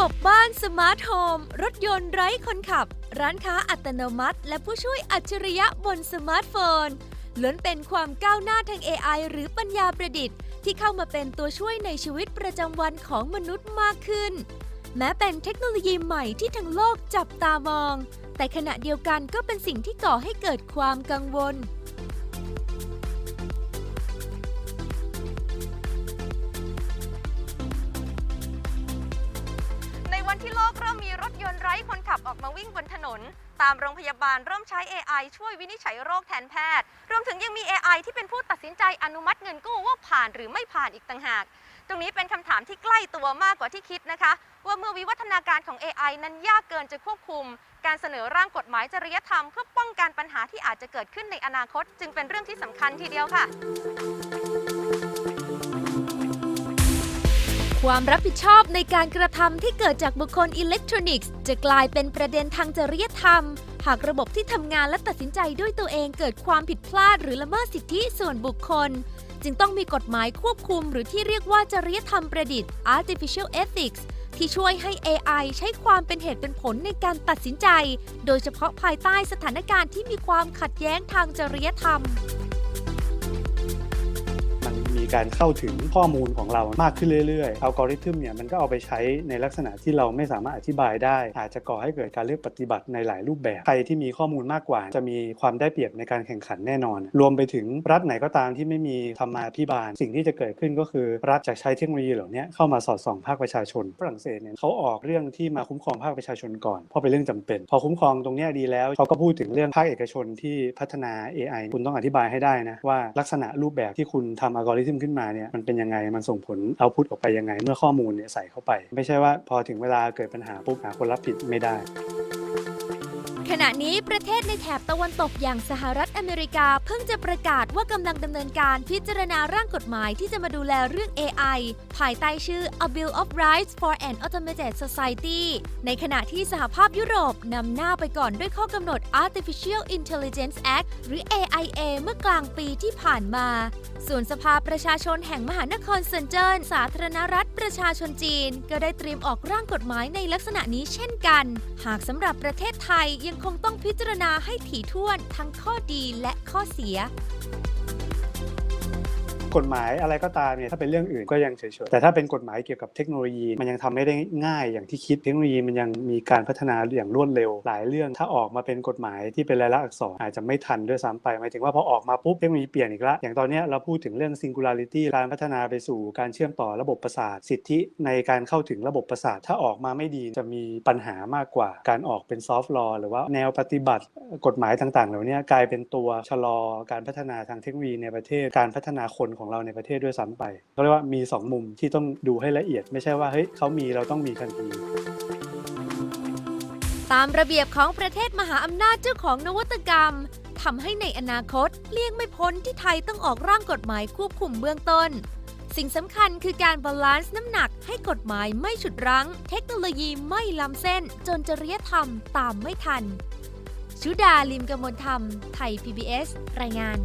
บบบ้านสมาร์ทโฮมรถยนต์ไร้คนขับ ร้านค้าอัตโนมัติ และผู้ช่วยอัจฉริยะบนสมาร์ทโฟน ล้วนเป็นความก้าวหน้าทาง AI หรือปัญญาประดิษฐ์ ที่เข้ามาเป็นตัวช่วยในชีวิตประจำวันของมนุษย์มากขึ้น แม้เป็นเทคโนโลยีใหม่ที่ทั้งโลกจับตามอง แต่ขณะเดียวกันก็เป็นสิ่งที่ก่อให้เกิดความกังวล ยนต์ไร้คนขับออกมาวิ่งบนถนน ตามโรงพยาบาลเริ่มใช้ AI ช่วยวินิจฉัยโรคแทนแพทย์ รวมถึงยังมี AI ที่เป็นผู้ตัดสินใจอนุมัติเงินกู้ว่าผ่านหรือไม่ผ่านอีกต่างหาก ตรงนี้เป็นคำถามที่ใกล้ตัวมากกว่าที่คิดนะคะ ว่าเมื่อวิวัฒนาการของ AI นั้นยากเกินจะควบคุม การเสนอร่างกฎหมายจริยธรรมเพื่อป้องกันปัญหาที่อาจจะเกิดขึ้นในอนาคต จึงเป็นเรื่องที่สำคัญทีเดียวค่ะ ความรับผิดชอบในการกระทำที่เกิดจากบุคคลอิเล็กทรอนิกส์ จะกลายเป็นประเด็นทางจริยธรรม หากระบบที่ทำงานและตัดสินใจด้วยตัวเองเกิดความผิดพลาดหรือละเมิดสิทธิส่วนบุคคล จึงต้องมีกฎหมายควบคุม หรือที่เรียกว่าจริยธรรมประดิษฐ์ artificial ethics ที่ช่วยให้ AI ใช้ความเป็นเหตุเป็นผลในการตัดสินใจ โดยเฉพาะภายใต้สถานการณ์ที่มีความขัดแย้งทางจริยธรรม มีการเข้าถึงข้อมูลของเรามากขึ้นเรื่อยๆอัลกอริทึมเนี่ยมันก็เอาไปใช้ในลักษณะที่เราไม่สามารถอธิบายได้ อาจจะก่อให้เกิดการเลือกปฏิบัติในหลายรูปแบบ ใครที่มีข้อมูลมากกว่า จะมีความได้เปรียบในการแข่งขันแน่นอน รวมไปถึงรัฐไหนก็ตามที่ไม่มีธรรมาภิบาล สิ่งที่จะเกิดขึ้นก็คือรัฐจะใช้เทคโนโลยีเหล่านี้เข้ามาสอดส่องภาคประชาชน ฝรั่งเศสเนี่ยเขาออกเรื่องที่มาคุ้มครองภาคประชาชนก่อน เพราะเป็นเรื่องจำเป็น พอคุ้มครองตรงนี้ดีแล้วเขาก็พูดถึงเรื่องภาคเอกชนที่พัฒนา AI คุณต้องอธิบายให้ได้นะว่าลักษณะรูปแบบที่คุณทำอัลกอริทึมขึ้นมาเนี่ยมันเป็นยังไงมันส่งผลเอาพุตออกไปยังไง เมื่อข้อมูลเนี่ยใส่เข้าไป ไม่ใช่ว่าพอถึงเวลาเกิดปัญหาปุ๊บหาคนรับผิดไม่ได้ขณะนี้ประเทศในแถบตะวันตกอย่างสหรัฐอเมริกาเพิ่งจะประกาศว่ากำลังดำเนินการพิจารณาร่างกฎหมายที่จะมาดูแลเรื่อง AI ภายใต้ชื่อ A Bill of Rights for an Automated Society ในขณะที่สหภาพยุโรปนำหน้าไปก่อนด้วยข้อกำหนด Artificial Intelligence Act หรือ AIA เมื่อกลางปีที่ผ่านมา ส่วนสภาประชาชนแห่งมหานครเซินเจิ้น สาธารณรัฐประชาชนจีน ก็ได้เตรียมออกร่างกฎหมายในลักษณะนี้เช่นกัน หากสำหรับประเทศไทยยังคงต้องพิจารณาให้ถี่ถ้วนทั้งข้อดีและข้อเสีย กฎหมายอะไรก็ตามเนี่ยถ้าเป็นเรื่องอื่นก็ยังเฉยๆแต่ถ้าเป็นกฎหมายเกี่ยวกับเทคโนโลยีมันยังทำไม่ได้ง่ายอย่างที่คิดเทคโนโลยีมันยังมีการพัฒนาอย่างรวดเร็ว หลายเรื่องถ้าออกมาเป็นกฎหมายที่เป็นลายลักษณ์อักษรอาจจะไม่ทันด้วยซ้ำไปหมายถึงว่าพอออกมาปุ๊บเทคโนโลยีเปลี่ยนอีกล้วอย่างตอนนี้เราพูดถึงเรื่อง singularity การพัฒนาไปสู่การเชื่อมต่อระบบประสาทสิทธิในการเข้าถึงระบบประสาทถ้าออกมาไม่ดีจะมีปัญหามากกว่า การออกเป็น soft law หรือว่าแนวปฏิบัติกฎหมายต่างๆ เหล่านี้กลายเป็นตัวชะลอการพัฒนาทางเทคโนโลยีในประเทศการพัฒนาคนของเราในประเทศด้วยซ้ำไปเขาเรียกว่ามี 2 มุมที่ต้องดูให้ละเอียด ไม่ใช่ว่าเฮ้ยเขามีเราต้องมีทันทีตามระเบียบของประเทศมหาอำนาจเจ้าของนวัตกรรมทำให้ในอนาคตเลี่ยงไม่พ้นที่ไทยต้องออกร่างกฎหมายควบคุมเบื้องต้น สิ่งสำคัญคือการบาลานซ์น้ำหนักให้กฎหมายไม่ฉุดรั้ง เทคโนโลยีไม่ล้ำเส้น จนจริยธรรมตามไม่ทัน ชุดาลิมกมลธรรม ไทย PBS รายงาน